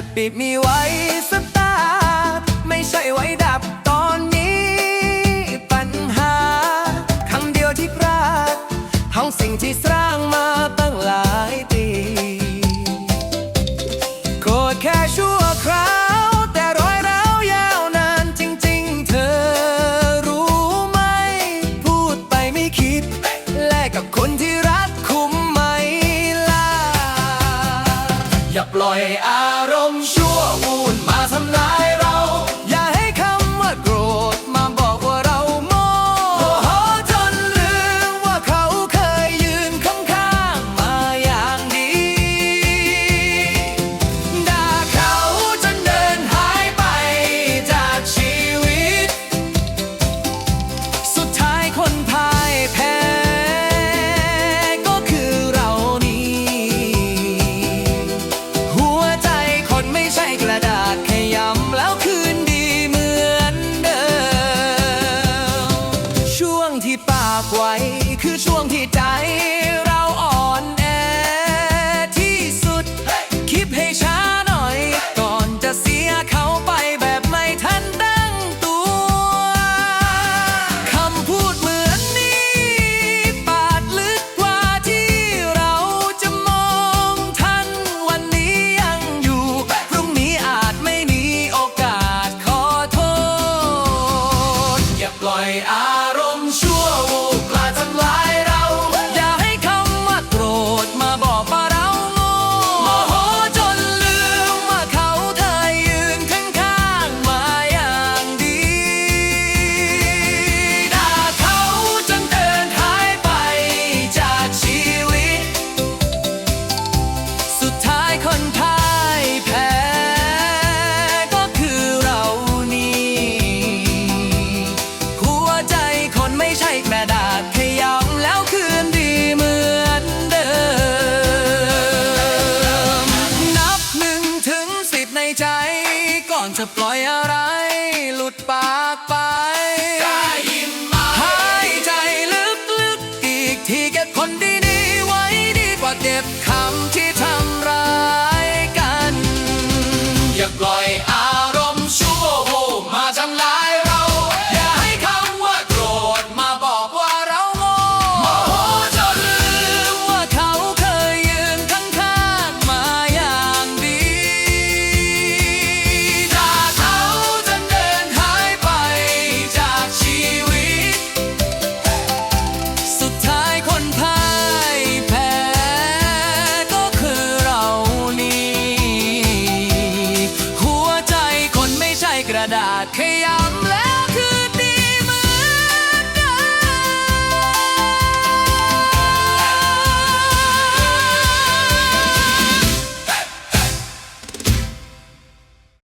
สติมีไว้สตาร์ทไม่ใช่ไว้ดับตอนนี้ปัญหาคำเดียวที่พลาดห้องสิ่งที่สร้างมาตั้งหลายปีโกรธแค่ชั่วคราว แต่รอยร้าวยาวนานจริงๆ เธอรู้ไหม พูดไปไม่คิด แลกกับคนที่รักคุ้มไหมล่ะ อย่าปล่อยอา คือช่วงที่ใจเราอ่อนแอที่สุด คิดให้ช้าหน่อย ก่อนจะเสียเขาไปแบบไม่ทันตั้งตัว คำพูดเหมือนนี้ปาดลึกกว่าที่เราจะมองทัน วันนี้ยังอยู่ พรุ่งนี้อาจไม่มีโอกาสขอโทษ อย่าปล่อยอา อนจะปล่อยอะไร หลุดปากไป okay, I'm left.